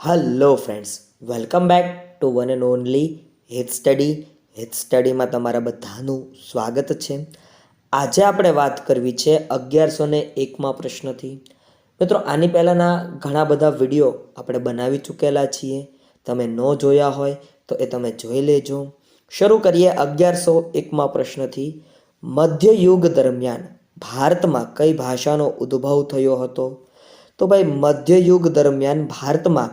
Hello friends welcome back to one and only Het study Het સ્ટડીમાં તમારા બધાનું સ્વાગત છે. આજે આપણે વાત કરવી છે અગિયારસો ને એકમાં પ્રશ્નથી. મિત્રો, આની પહેલાંના ઘણા બધા વીડિયો આપણે બનાવી ચૂકેલા છીએ. તમે ન જોયા હોય તો એ તમે જોઈ લેજો. શરૂ કરીએ અગિયારસો એકમાં પ્રશ્નથી. મધ્યયુગ દરમિયાન ભારતમાં કઈ ભાષાનો ઉદ્ભવ થયો હતો? તો ભાઈ, મધ્યયુગ દરમિયાન ભારતમાં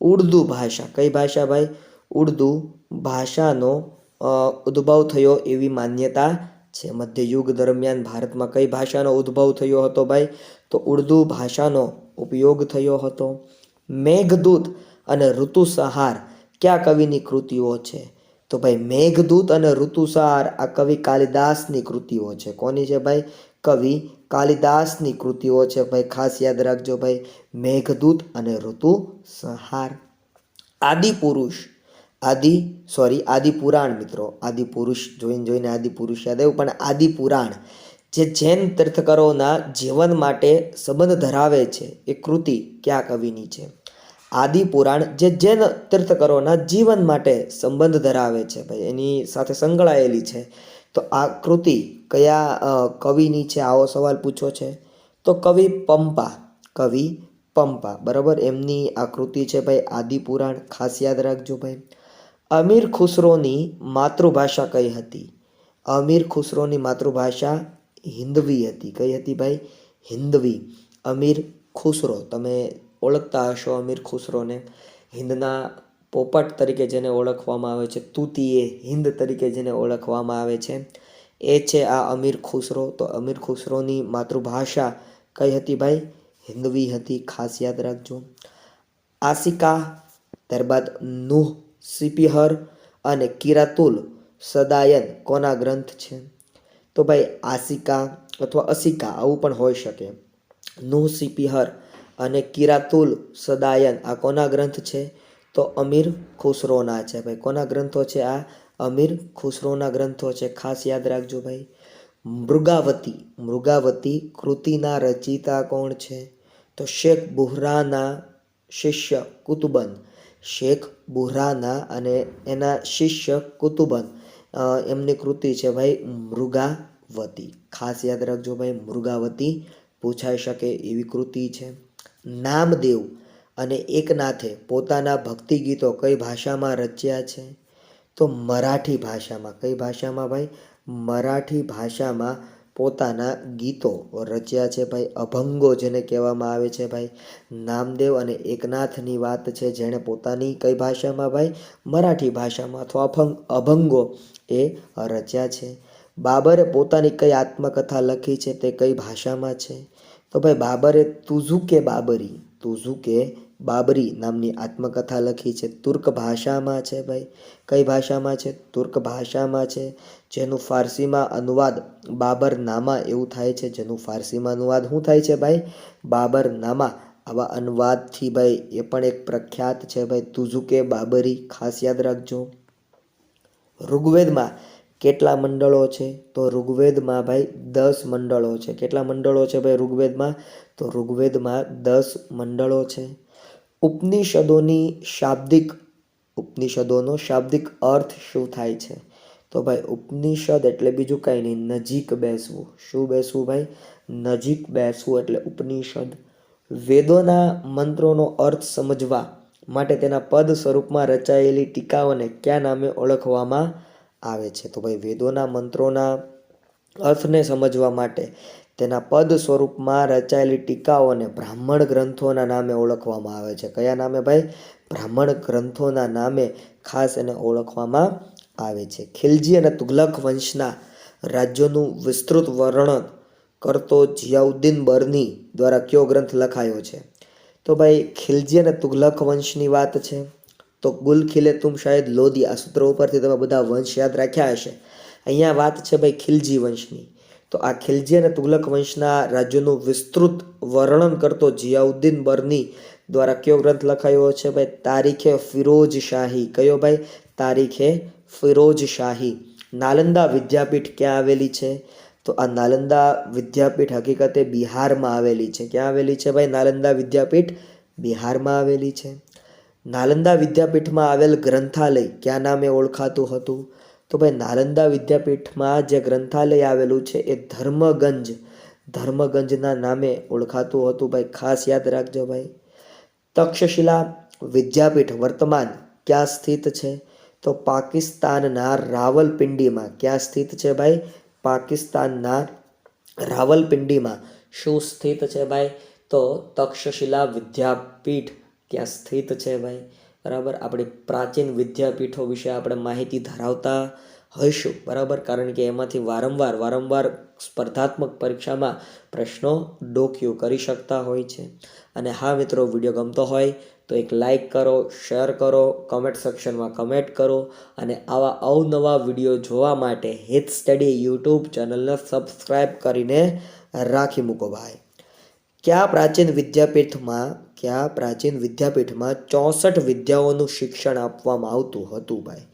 ઉર્દુ ભાષા, કઈ ભાષા ભાઈ? ઉર્દુ ભાષાનો ઉદ્ભવ થયો એવી માન્યતા છે. મધ્યયુગ દરમિયાન ભારતમાં કઈ ભાષાનો ઉદ્ભવ થયો હતો ભાઈ? તો ઉર્દુ ભાષાનો ઉપયોગ થયો હતો. મેઘદૂત અને ઋતુસંહાર કયા કવિની કૃતિઓ છે? તો ભાઈ મેઘદૂત અને ઋતુસાર આ કવિ કાલિદાસની કૃતિઓ છે. કોની છે ભાઈ? કવિ કાલિદાસની કૃતિઓ છે. ભાઈ ખાસ યાદ રાખજો ભાઈ, મેઘદૂત અને ઋતુ સંહાર આદિ પુરુષ આદિ સોરી આદિ પુરાણ મિત્રો. આદિ પુરુષ જોઈને જોઈને આદિ પુરુષ યાદ આવ્યું, પણ આદિ પુરાણ જે જૈન તીર્થકરોના જીવન માટે સંબંધ ધરાવે છે, એ કૃતિ કયા કવિની છે? આદિ પુરાણ જે જૈન તીર્થકરોના જીવન માટે સંબંધ ધરાવે છે. ભાઈ, એની સાથે સંકળાયેલી છે. તો આ કૃતિ કયા કવિની છે? આવો સવાલ પૂછો છે. તો કવિ પંપા કવિ પંપા, બરાબર? એમની આ કૃતિ છે ભાઈ, આદિ પુરાણ, ખાસ યાદ રાખજો ભાઈ. અમીર ખુસરોની માતૃભાષા કઈ હતી? અમીર ખુસરોની માતૃભાષા હિન્દવી હતી. કઈ હતી ભાઈ? હિન્દવી. અમીર ખુસરો. તમે ઓળખતા હશો અમીર ખુસરોને. હિન્દના પોપટ તરીકે જેને ઓળખવામાં આવે છે, તૂતીએ હિન્દ તરીકે જેને ઓળખવામાં આવે છે, એ છે આ અમીર ખુસરો. તો અમીર ખુસરોની માતૃભાષા કઈ હતી ભાઈ? હિન્દવી હતી, ખાસ યાદ રાખજો. આસિકા, ત્યારબાદ નુહ સિપિહર અને કિરાતુલ સદાયન કોના ગ્રંથ છે? તો ભાઈ આસિકા અથવા અસિકા આવું પણ હોઈ શકે. નુહ સિપિહર અને કિરાતુલ સદાયન, આ કોના ગ્રંથ છે? તો અમીર ખુસરોના છે ભાઈ. કોના ગ્રંથો છે આ? અમીર ખુસરોના ગ્રંથો છે. ખાસ યાદ રાખજો ભાઈ. મૃગાવતી મૃગાવતી કૃતિના રચયિતા કોણ છે? તો શેખ બુહરાના શિષ્ય કુતુબન શેખ બુહરાના અને એના શિષ્ય કુતુબન એમની કૃતિ છે ભાઈ મૃગાવતી. ખાસ યાદ રાખજો ભાઈ, મૃગાવતી પૂછાઈ શકે એવી કૃતિ છે. નામદેવ અને એકનાથે પોતાના ભક્તિ ગીતો કઈ ભાષામાં રચ્યા છે? તો મરાઠી ભાષામાં. કઈ ભાષામાં ભાઈ? મરાઠી ભાષામાં પોતાના ગીતો રચ્યા છે ભાઈ. અભંગો જેને કહેવામાં આવે છે ભાઈ. નામદેવ અને એકનાથની વાત છે જેણે પોતાની કઈ ભાષામાં ભાઈ? મરાઠી ભાષામાં અથવા અભંગ, અભંગો એ રચ્યા છે. બાબરે પોતાની કઈ આત્મકથા લખી છે તે કઈ ભાષામાં છે? તો ભાઈ બાબરે તુઝુકે બાબરી તુઝુકે બાબરી નામની આત્મકથા લખી છે. તુર્ક ભાષામાં છે ભાઈ. કઈ ભાષામાં છે? તુર્ક ભાષામાં છે. જેનું ફારસીમાં અનુવાદ બાબરનામા એવું થાય છે. જેનું ફારસીમાં અનુવાદ શું થાય છે ભાઈ? બાબરનામા. આવા અનુવાદથી ભાઈ એ પણ એક પ્રખ્યાત છે ભાઈ. તુઝુકે બાબરી ખાસ યાદ રાખજો. ઋગ્વેદમાં કેટલા મંડળો છે? તો ઋગ્વેદમાં ભાઈ દસ મંડળો છે. કેટલા મંડળો છે ભાઈ ઋગ્વેદમાં? તો ઋગ્વેદમાં દસ મંડળો છે. ઉપનિષદોની શાબ્દિક, ઉપનિષદોનો શાબ્દિક અર્થ શું થાય છે? તો ભાઈ ઉપનિષદ એટલે બીજું કાંઈ નહીં, નજીક બેસવું. શું બેસવું ભાઈ? નજીક બેસવું એટલે ઉપનિષદ. વેદોના મંત્રોનો અર્થ સમજવા માટે તેના પદ સ્વરૂપમાં રચાયેલી ટીકાઓને કયા નામે ઓળખવામાં આવે છે. તો ભાઈ વેદોના મંત્રોના અર્થને સમજવા માટે તેના પદ સ્વરૂપમાં રચાયેલી ટીકાઓને બ્રાહ્મણ ગ્રંથોના નામે ઓળખવામાં આવે છે. કયા નામે ભાઈ? બ્રાહ્મણ ગ્રંથોના નામે ખાસ એને ઓળખવામાં આવે છે. ખિલજી અને તુગલક વંશના રાજ્યોનું વિસ્તૃત વર્ણન કરતો જિયાઉદ્દીન બર્ની દ્વારા કયો ગ્રંથ લખાયો છે? તો ભાઈ ખિલજી અને તુગલક વંશની વાત છે. તો ગુલ ખીલે તુમ શાયદ લોદી. આ સૂત્ર ઉપરથી તમે બધા વંશ યાદ રાખ્યા હશે. અહીંયા વાત છે ભાઈ ખિલજી વંશની. તો આ ખિલજી અને તુગલક વંશના રાજ્યોનું વિસ્તૃત વર્ણન કરતો જિયાઉદ્દીન બર્ની દ્વારા કયો ગ્રંથ લખાયો છે ભાઈ? તારીખે ફિરોજ શાહી. કયો ભાઈ? તારીખે ફિરોજ શાહી. નાલંદા વિદ્યાપીઠ ક્યાં આવેલી છે? તો આ નાલંદા વિદ્યાપીઠ હકીકતે બિહારમાં આવેલી છે. ક્યાં આવેલી છે ભાઈ? નાલંદા વિદ્યાપીઠ બિહારમાં આવેલી છે. નાલંદા વિદ્યાપીઠમાં આવેલ ગ્રંથાલય, ક્યાં નામે ઓળખાતું હતું? તો ભાઈ, નાલંદા વિદ્યાપીઠમાં જે ગ્રંથાલય આવેલું છે, એ ધર્મગંજ. ધર્મગંજના નામે ઓળખાતું હતું ભાઈ, ખાસ યાદ રાખજો ભાઈ. તક્ષશિલા વિદ્યાપીઠ વર્તમાન ક્યાં સ્થિત છે? તો પાકિસ્તાનના રાવલપિંડીમાં ક્યાં સ્થિત છે ભાઈ? પાકિસ્તાનના રાવલપિંડીમાં શું સ્થિત છે ભાઈ? તો તક્ષશિલા વિદ્યાપીઠ ત્યાં સ્થિત છે ભાઈ? બરાબર? આપણી પ્રાચીન વિદ્યાપીઠો વિશે આપણે માહિતી ધરાવતા હોઈશું, બરાબર? કારણ કે એમાંથી વારંવાર વારંવાર સ્પર્ધાત્મક પરીક્ષામાં પ્રશ્નો ડોક્યુ કરી શકતા હોય છે. અને હા મિત્રો, વીડિયો ગમતો હોય તો એક લાઈક કરો, શેર કરો, કમેન્ટ સેક્શનમાં કમેન્ટ કરો અને આવા અવનવા વીડિયો જોવા માટે હિત સ્ટડી યુટ્યુબ ચેનલને સબસ્ક્રાઈબ કરીને રાખી મૂકો ભાઈ. કયા પ્રાચીન વિદ્યાપીઠમાં કયા પ્રાચીન વિદ્યાપીઠમાં ચોસઠ વિદ્યાઓનું શિક્ષણ આપવામાં આવતું હતું ભાઈ.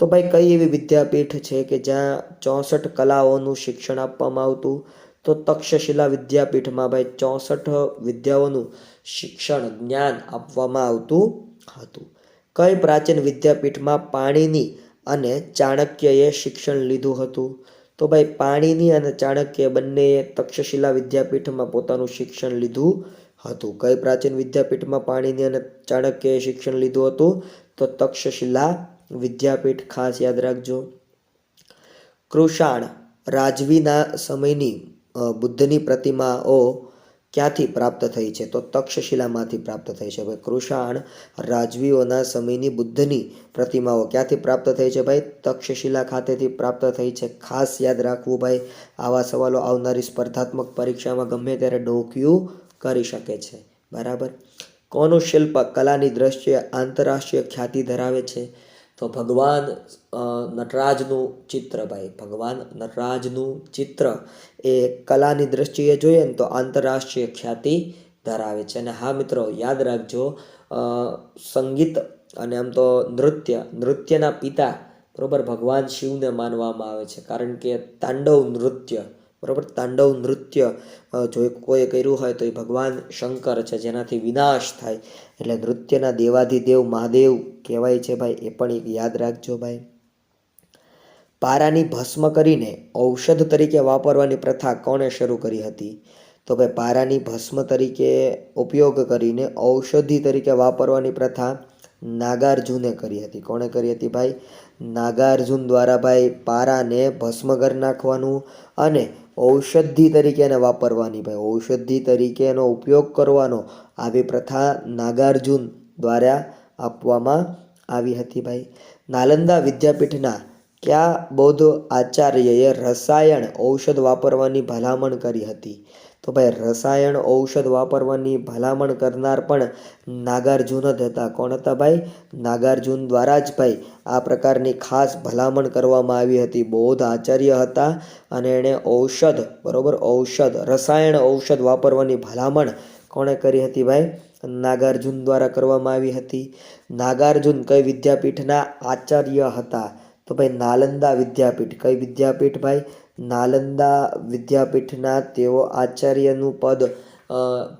તો ભાઈ કઈ એવી વિદ્યાપીઠ છે કે જ્યાં ચોસઠ કલાઓનું શિક્ષણ આપવામાં આવતું? તો તક્ષશિલા વિદ્યાપીઠમાં ભાઈ ચોસઠ વિદ્યાઓનું શિક્ષણ જ્ઞાન આપવામાં આવતું હતું. કઈ પ્રાચીન વિદ્યાપીઠમાં પાણીની અને ચાણક્યએ શિક્ષણ લીધું હતું? તો ભાઈ પાણીની અને ચાણક્ય બંનેએ તક્ષશિલા વિદ્યાપીઠમાં પોતાનું શિક્ષણ લીધું હતું કઈ પ્રાચીન વિદ્યાપીઠમાં પાણીની અને ચાણક્યએ શિક્ષણ લીધું હતું? તો તક્ષશિલા વિદ્યાપીઠ ખાસ યાદ રાખજો. કૃષાણ રાજવીના સમયની બુદ્ધની પ્રતિમાઓ ક્યાંથી પ્રાપ્ત થઈ છે? તો તક્ષશિલામાંથી પ્રાપ્ત થઈ છે. ભાઈ, કૃષાણ રાજવીઓના સમયની, બુદ્ધની પ્રતિમાઓ ક્યાંથી પ્રાપ્ત થઈ છે? ભાઈ, તક્ષશિલા ખાતેથી પ્રાપ્ત થઈ છે. ખાસ યાદ રાખવું, ભાઈ, આવા સવાલો આવનારી સ્પર્ધાત્મક પરીક્ષામાં ગમે ત્યારે ડોક્યુ કરી શકે છે. બરાબર? કોનું શિલ્પ કલાની દ્રષ્ટિએ આંતરરાષ્ટ્રીય ખ્યાતિ ધરાવે છે? તો ભગવાન નટરાજનું ચિત્ર ભાઈ. ભગવાન નટરાજનું ચિત્ર એ કલાની દ્રષ્ટિએ જોઈએ ને તો આંતરરાષ્ટ્રીય ખ્યાતિ ધરાવે છે. અને હા મિત્રો, યાદ રાખજો સંગીત અને આમ તો નૃત્ય, નૃત્યના પિતા બરાબર ભગવાન શિવને માનવામાં આવે છે. કારણ કે તાંડવ નૃત્ય બરોબર? તાંડવ નૃત્ય જો કોઈએ કર્યું હોય તો એ ભગવાન શંકર છે, જેનાથી વિનાશ થાય. એટલે નૃત્યના દેવાધિદેવ મહાદેવ કહેવાય છે ભાઈ, એ પણ એક યાદ રાખજો ભાઈ. પારાની ભસ્મ કરીને ઔષધ તરીકે વાપરવાની પ્રથા કોણે શરૂ કરી હતી? તો ભાઈ, પારાની ભસ્મ તરીકે ઉપયોગ કરીને ઔષધિ તરીકે વાપરવાની પ્રથા નાગાર્જુને કરી હતી. કોણે કરી હતી ભાઈ? નાગાર્જુન દ્વારા ભાઈ, પારાને ભસ્મ કરી નાખવાનું અને ઔષધિ તરીકે એને વાપરવાની ભાઈ. ઔષધિ તરીકે એનો ઉપયોગ કરવાનો આવી પ્રથા નાગાર્જુન દ્વારા આપવામાં આવી હતી ભાઈ. નાલંદા વિદ્યાપીઠના કયા બૌદ્ધ આચાર્યએ રસાયણ ઔષધ વાપરવાની ભલામણ કરી હતી? તો ભાઈ રસાયણ ઔષધ વાપરવાની ભલામણ કરનાર પણ નાગાર્જુન જ હતા. કોણ હતા ભાઈ? નાગાર્જુન દ્વારા જ ભાઈ આ પ્રકારની ખાસ ભલામણ કરવામાં આવી હતી. બૌદ્ધ આચાર્ય હતા અને એણે ઔષધ, બરાબર? ઔષધ, રસાયણ ઔષધ વાપરવાની ભલામણ કોણે કરી હતી ભાઈ? નાગાર્જુન દ્વારા કરવામાં આવી હતી. નાગાર્જુન કઈ વિદ્યાપીઠના આચાર્ય હતા? તો ભાઈ નાલંદા વિદ્યાપીઠ. કઈ વિદ્યાપીઠ ભાઈ? નાલંદા વિદ્યાપીઠના તેઓ આચાર્યનું પદ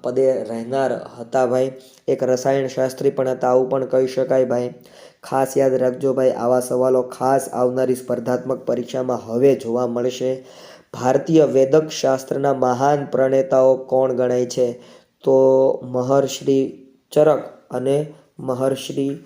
પદે રહેનાર હતા ભાઈ. એક રસાયણશાસ્ત્રી પણ હતા, આવું પણ કહી શકાય ભાઈ. ખાસ યાદ રાખજો ભાઈ, આવા સવાલો ખાસ આવનારી સ્પર્ધાત્મક પરીક્ષામાં હવે જોવા મળશે. ભારતીય વેદક શાસ્ત્રના મહાન પ્રણેતાઓ કોણ ગણાય છે? તો મહર્ષિ ચરક અને મહર્ષિ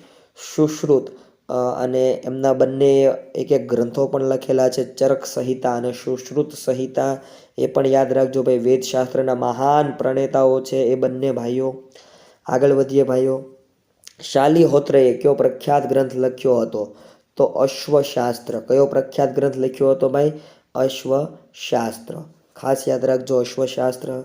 સુશ્રુત. અને એમના બંને એક એક ગ્રંથો પણ લખેલા છે. ચરક સંહિતા અને સુશ્રુત સંહિતા. એ પણ યાદ રાખજો ભાઈ, વેદશાસ્ત્રના મહાન પ્રણેતાઓ છે એ બંને ભાઈઓ. આગળ વધીએ ભાઈઓ. શાલિહોત્રએ કયો પ્રખ્યાત ગ્રંથ લખ્યો હતો? તો અશ્વશાસ્ત્ર. કયો પ્રખ્યાત ગ્રંથ લખ્યો હતો ભાઈ? અશ્વશાસ્ત્ર. ખાસ યાદ રાખજો, અશ્વશાસ્ત્ર.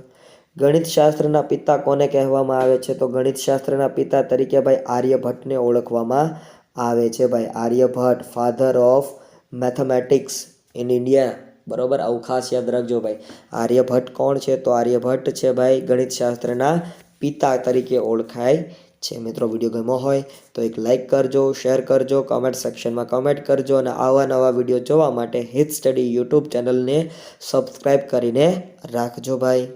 ગણિતશાસ્ત્રના પિતા કોને કહેવામાં આવે છે? તો ગણિતશાસ્ત્રના પિતા તરીકે ભાઈ આર્યભટ્ટને ઓળખવામાં આવે છે ભાઈ. Aryabhatta father of mathematics in India બરોબર? આવું ખાસ યાદ રાખજો ભાઈ. આર્યભટ્ટ કોણ છે? તો આર્યભટ્ટ છે ભાઈ ગણિત શાસ્ત્રના પિતા તરીકે ઓળખાય છે. મિત્રો, વીડિયો ગમ્યો હોય તો એક લાઇક કરજો શેર કરજો કમેન્ટ સેક્શનમાં કમેન્ટ કરજો અને આવા નવા વીડિયો જોવા માટે હિત સ્ટડી યુટ્યુબ ચેનલને સબસ્ક્રાઈબ કરીને રાખજો ભાઈ.